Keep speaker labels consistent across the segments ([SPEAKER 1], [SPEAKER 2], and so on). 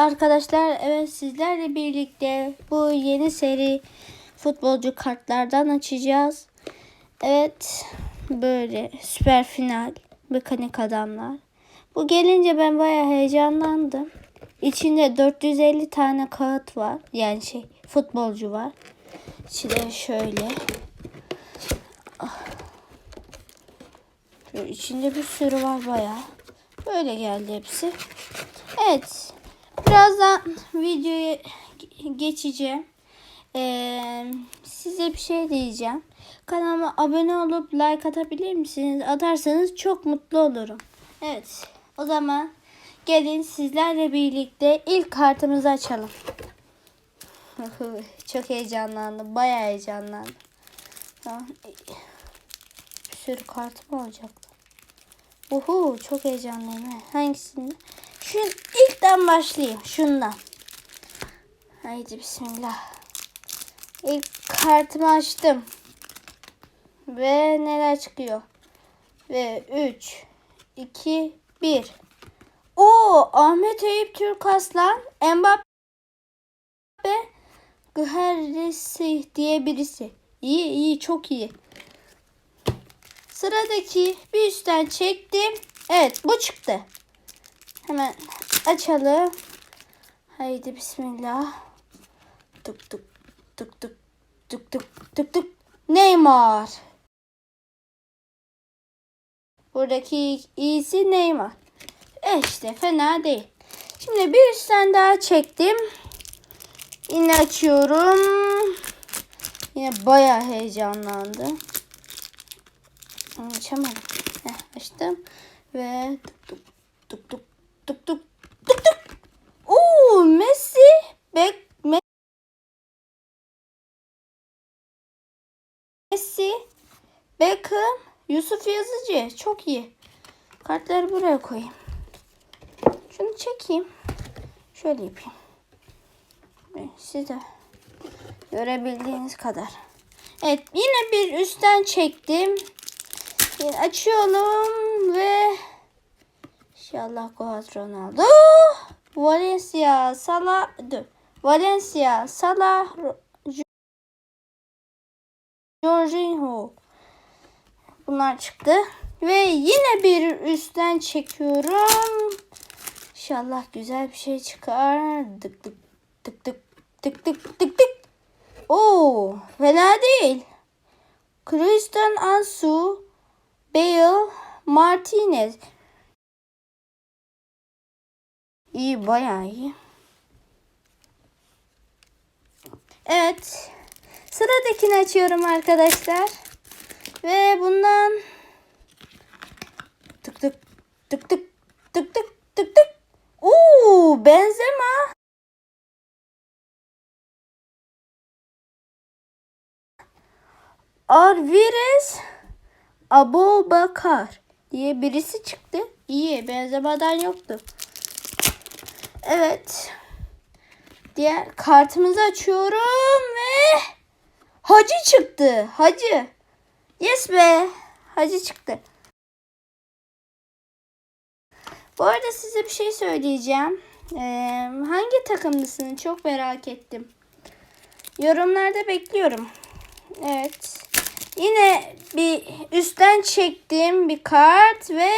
[SPEAKER 1] Arkadaşlar. Evet sizlerle birlikte bu yeni seri futbolcu kartlardan açacağız. Evet böyle süper final mekanik adamlar. Bu gelince ben bayağı heyecanlandım. İçinde 450 tane kağıt var. Yani şey futbolcu var. İçinde şöyle. Ah. Şöyle içinde bir sürü var bayağı. Böyle geldi hepsi. Evet. Birazdan videoya ge- geçeceğim. Ee, size bir şey diyeceğim. Kanalıma abone olup like atabilir misiniz? Atarsanız çok mutlu olurum. Evet. O zaman gelin sizlerle birlikte ilk kartımızı açalım. çok heyecanlandım. Bayağı heyecanlandım. Bir sürü kartım olacaktı. Uhu çok heyecanlıyım. he. Hangisini? Şu ilkten başlayayım. Şundan. Haydi bismillah. İlk kartımı açtım. Ve neler çıkıyor? Ve 3, 2, 1. Ahmet Eyüp Türkaslan, Mbappe, Güherresi diye birisi. İyi iyi çok iyi. Sıradaki bir üstten çektim. Evet bu çıktı. Hemen açalım. Haydi bismillah. Tık tık tık tık tık tık tık tık. Neymar. Buradaki iyisi Neymar. E işte fena değil. Şimdi bir üstten daha çektim. Yine açıyorum. Yine bayağı heyecanlandım. Açamadım. Heh, açtım. Ve tık tık tık tık tık tık tık tık. Oo Messi. Bek Messi. Beckham. Yusuf Yazıcı. Çok iyi. Kartları buraya koyayım. Şunu çekeyim. Şöyle yapayım. Siz de görebildiğiniz kadar. Evet yine bir üstten çektim. Yine açıyorum ve inşallah Goat Ronaldo. Valencia, Salah. Valencia, Salah, Jorginho. Bunlar çıktı. Ve yine bir üstten çekiyorum. İnşallah güzel bir şey çıkar. Dık dık tık tık tık tık tık tık. Oo, fena değil. Christian Ansu, Bale, Martinez. İyi, bayağı iyi. Evet. Sıradakini açıyorum arkadaşlar. Ve bundan tık tık tık tık tık tık tık tık. Oo, Benzema. Arvires Abu Bakar diye birisi çıktı. İyi benzemeden yoktu. Evet. Diğer kartımızı açıyorum ve Hacı çıktı. Hacı. Yes be. Hacı çıktı. Bu arada size bir şey söyleyeceğim. Ee, hangi takımlısını çok merak ettim. Yorumlarda bekliyorum. Evet. Yine bir üstten çektiğim bir kart ve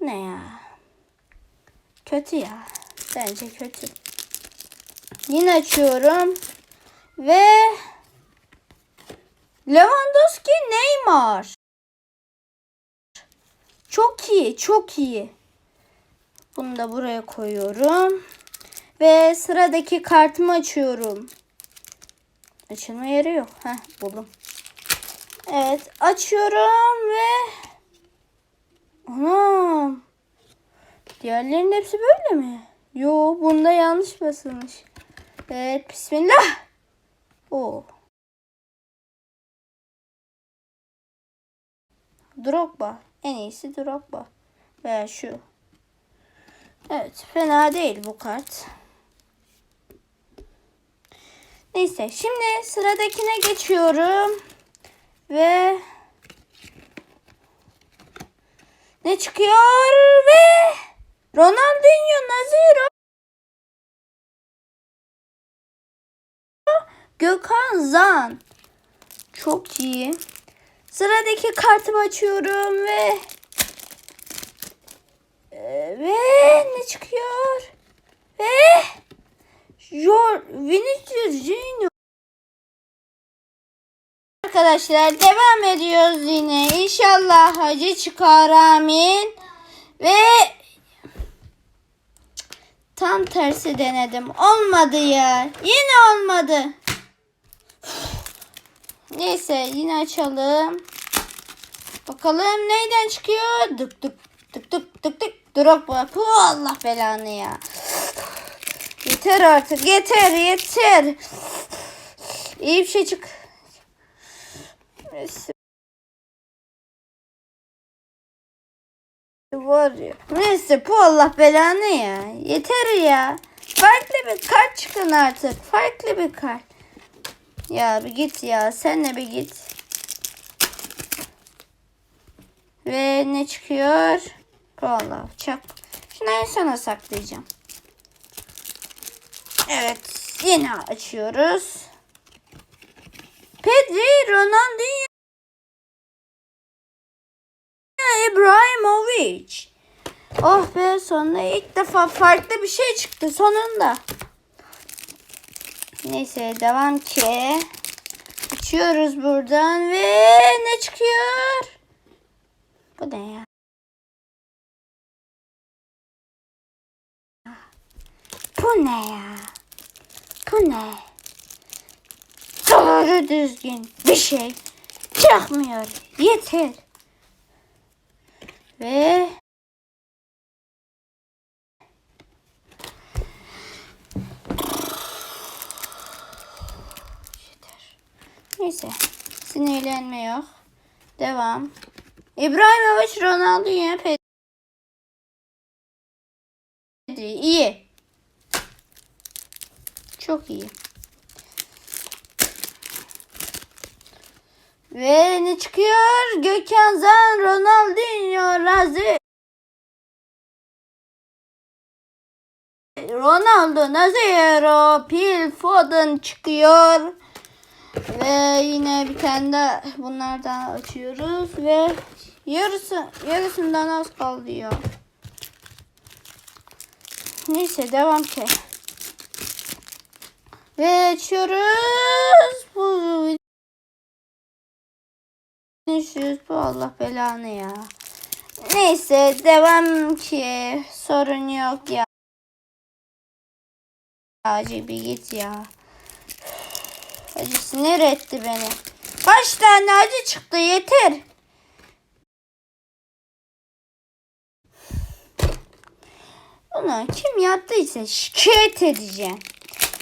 [SPEAKER 1] ne ya? Kötü ya. Bence kötü. Yine açıyorum ve Lewandowski Neymar. Çok iyi, çok iyi. Bunu da buraya koyuyorum. Ve sıradaki kartımı açıyorum. Açılma yeri yok. Heh buldum. Evet açıyorum ve Anam. Diğerlerinin hepsi böyle mi? Yo bunda yanlış basılmış. Evet bismillah. Oo. Drogba. En iyisi Drogba. Veya şu. Evet fena değil bu kart. Neyse şimdi sıradakine geçiyorum. Ve ne çıkıyor ve Ronaldinho Naziro Gökhan Zan çok iyi. Sıradaki kartımı açıyorum ve Ee, ve ne çıkıyor? Ve Jor Vinicius Junior Arkadaşlar devam ediyoruz yine. İnşallah hacı çıkar amin. Ve tam tersi denedim. Olmadı ya. Yine olmadı. Neyse yine açalım. Bakalım neyden çıkıyor? Dık dık dık dık dık dık. Drogba. Puh, Allah belanı ya. Yeter artık. Yeter yeter. İyi bir şey çık. Neyse. Var ya. Neyse bu Allah belanı ya. Yeter ya. Farklı bir kart çıkın artık. Farklı bir kart. Ya bir git ya. Sen de bir git. Ve ne çıkıyor? Valla çak. Şunu en sona saklayacağım. Evet. Yine açıyoruz. Pedri, Ronaldinho, İbrahimovic. Oh be sonunda ilk defa farklı bir şey çıktı sonunda. Neyse devam ki. Açıyoruz buradan ve ne çıkıyor? Bu ne ya? Bu ne ya? Bu ne? Doğru düzgün bir şey çıkmıyor. Yeter. Ve Neyse. Sinirlenme yok. Devam. İbrahimovic Ronaldo'ya Pedri. İyi. Çok iyi. Ve ne çıkıyor? Gökhan Zan, Ronaldinho, Razi. Ronaldo, Nazario, Phil Foden çıkıyor. Ve yine bir tane de bunlardan açıyoruz ve yarısı yarısından az kaldı ya. Neyse devam ki. Ve açıyoruz. Bu Görüşürüz. Bu Allah belanı ya. Neyse devam ki. Sorun yok ya. Acı bir git ya. Acı sinir etti beni. Kaç tane acı çıktı yeter. Bunu kim yaptıysa şikayet edeceğim.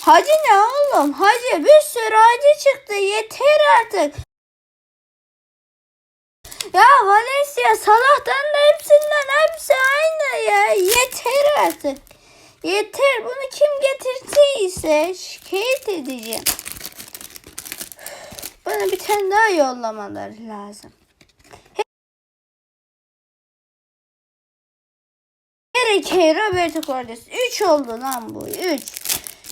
[SPEAKER 1] Hacı ne oğlum? Hacı bir sürü hacı çıktı. Yeter artık. Ya Valencia Salah'tan da hepsinden hepsi aynı ya. Yeter artık. Yeter. Bunu kim getirdiyse şikayet edeceğim. Bana bir tane daha yollamaları lazım. Harry Kane, Roberto Carlos. 3 oldu lan bu. 3.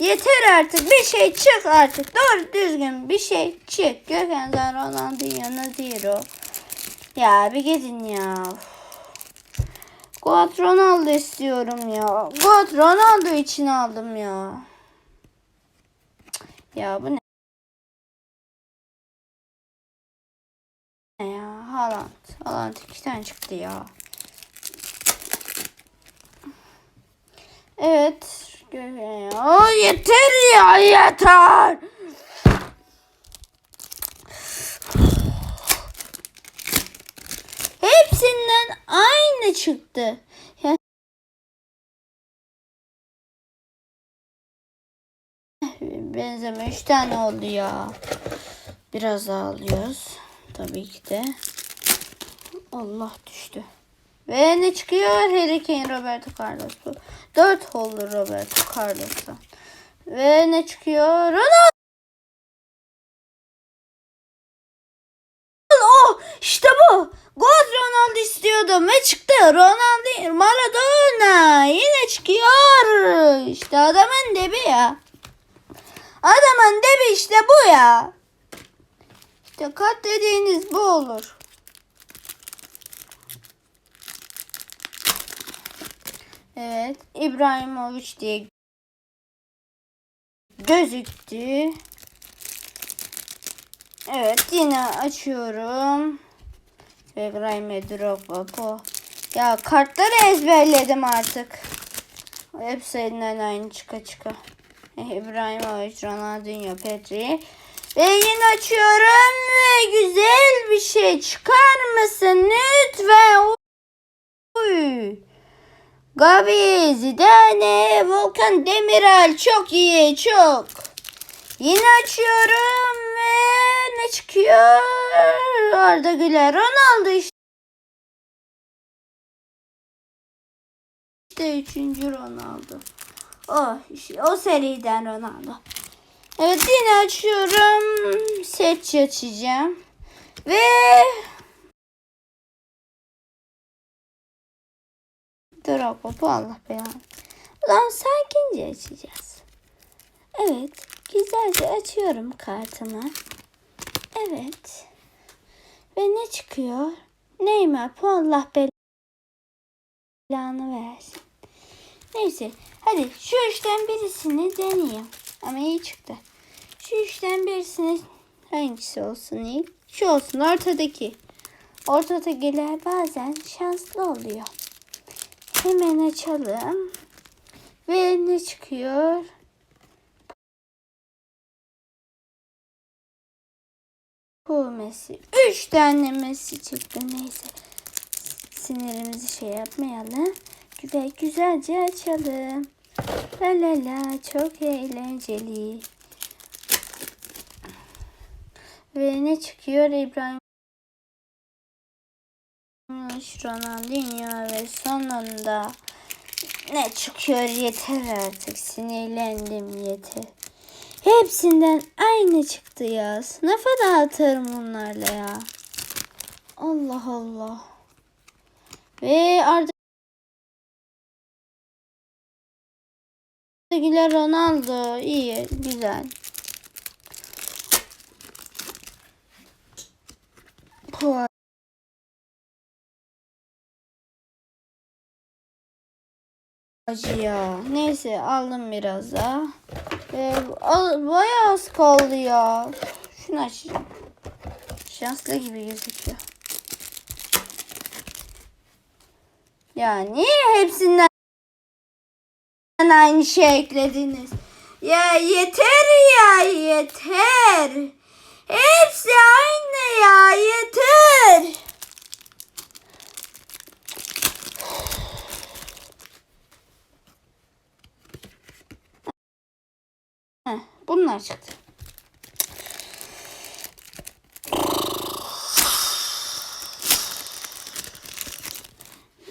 [SPEAKER 1] Yeter artık. Bir şey çık artık. Doğru düzgün bir şey çık. Gökhan Ronaldinho, Naziro. Ya bir gidin ya. God Ronaldo istiyorum ya. God Ronaldo için aldım ya. Ya bu ne? Ne ya? Haaland. Haaland iki tane çıktı ya. Evet. Ya yeter ya yeter. Hepsinden aynı çıktı. Benzeme 3 tane oldu ya. Biraz daha alıyoruz. Tabii ki de. Allah düştü. Ve ne çıkıyor? Harry Kane, Roberto Carlos. Bu 4 oldu Roberto Carlos'tan. Ve ne çıkıyor? Ronaldo. Oh, işte bu. Gol Ronaldo istiyordum ve çıktı. Ronaldo, Maradona yine çıkıyor. İşte adamın debi ya. Adamın debi işte bu ya. İşte kat dediğiniz bu olur. Evet. İbrahimovic diye gözüktü. Evet yine açıyorum. Ve İbrahim Drogba. Ya kartları ezberledim artık. Hepsi elinden aynı çıka çıka. İbrahimovic, Ronaldinho, Petri. Ve yine açıyorum ve güzel bir şey çıkar mısın lütfen? Uy. Gavi, Zidane, Volkan Demirel çok iyi çok. Yine açıyorum ve ne çıkıyor? Arda Güler, Ronaldo işte. İşte üçüncü Ronaldo. Oh, işte o seriden Ronaldo. Evet yine açıyorum. Seç açacağım. Ve Drogba bu Allah belanı. Ulan sakince açacağız. Evet. Güzelce açıyorum kartımı. Evet. Ve ne çıkıyor? Neymar bu Allah belanı versin. Neyse. Hadi şu üçten birisini deneyeyim. Ama iyi çıktı. Şu üçten birisini hangisi olsun iyi? Şu olsun ortadaki. Ortadakiler bazen şanslı oluyor. Hemen açalım. Ve ne çıkıyor? Bu Messi. Üç tane Messi çıktı. Neyse. Sinirimizi şey yapmayalım. Güzel güzelce açalım. La la la çok eğlenceli. Ve ne çıkıyor İbrahim Ronaldinho ve sonunda ne çıkıyor yeter artık sinirlendim yeter. Hepsinden aynı çıktı ya. Sınıfa da atarım bunlarla ya. Allah Allah. Ve Arda Güler Ronaldo iyi güzel. Puan. Ya. Neyse aldım biraz daha. Ee, al, bayağı az kaldı ya. Şunu açacağım. Şanslı gibi gözüküyor. Ya niye hepsinden aynı şey eklediniz? Ya yeter ya yeter. Hepsi aynı ya yeter. Heh, bunlar çıktı.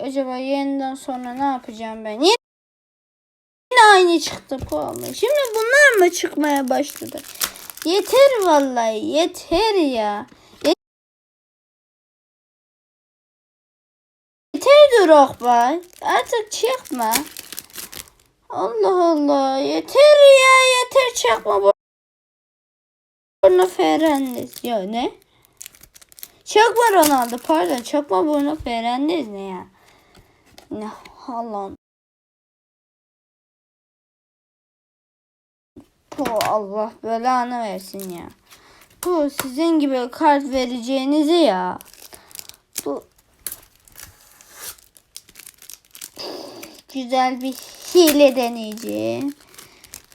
[SPEAKER 1] Acaba yeniden sonra ne yapacağım ben? Yine Çıktı puanla. Şimdi bunlar mı çıkmaya başladı? Yeter vallahi yeter ya. Yeter Drogba. Artık çıkma. Allah Allah. Yeter ya yeter çıkma. Bruno Fernandes. Ya ne? Çakma Ronaldo pardon. Çakma Bruno Fernandes ne ya? Ne Allah'ım. Bu Allah belanı versin ya. Bu sizin gibi kart vereceğinizi ya. Bu güzel bir hile deneyeceğim.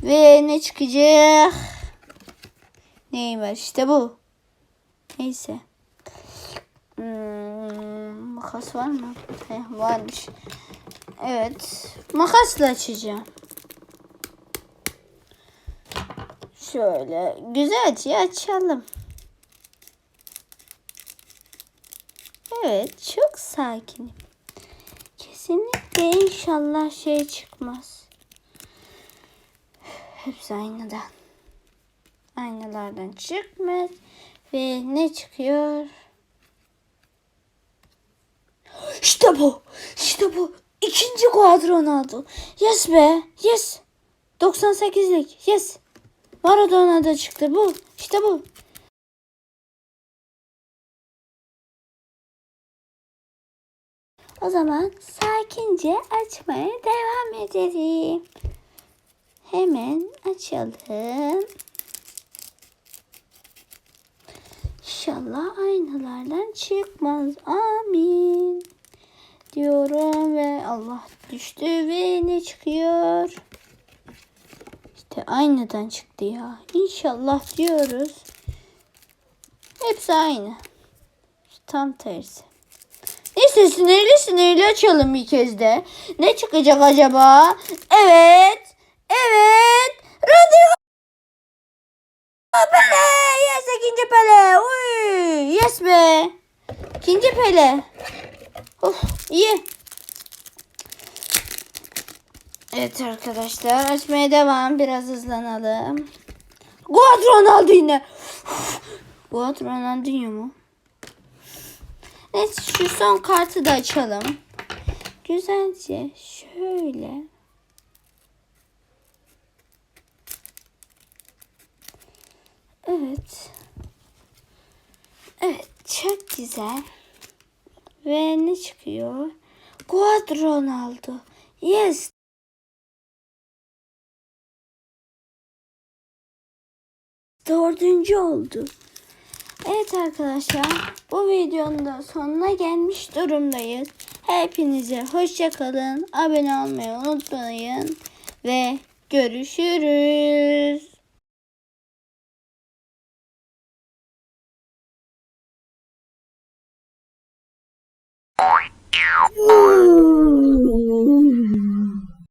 [SPEAKER 1] Ve ne çıkacak? Neymar işte bu. Neyse. Hmm, makas var mı? Heh, varmış. Evet. Makasla açacağım. Şöyle güzelce açalım. Evet çok sakinim. Kesinlikle inşallah şey çıkmaz. Hepsi aynadan. Aynalardan çıkmaz. Ve ne çıkıyor? İşte bu. İşte bu. İkinci kuadron aldı. Yes be. Yes. 98'lik. Yes. Maradona da çıktı. Bu. İşte bu. O zaman sakince açmaya devam edelim. Hemen açalım. İnşallah aynalardan çıkmaz. Amin. Diyorum ve Allah düştü ve ne çıkıyor? İşte aynadan çıktı ya. İnşallah diyoruz. Hepsi aynı. Tam tersi. Neyse sinirli sinirli açalım bir kez de. Ne çıkacak acaba? Evet. Evet. Rodrigo Pele. Yes ikinci Pele. Uy. Yes be. İkinci Pele. Of iyi. Evet arkadaşlar açmaya devam. Biraz hızlanalım. Guat Ronaldo yine. Guat Ronaldinho mu? Neyse şu son kartı da açalım. Güzelce şöyle. Evet. Evet çok güzel. Ve ne çıkıyor? Guad Ronaldo. Yes. Dördüncü oldu. Evet arkadaşlar bu videonun da sonuna gelmiş durumdayız. Hepinize hoşça kalın. Abone olmayı unutmayın ve görüşürüz.
[SPEAKER 2] Hmm.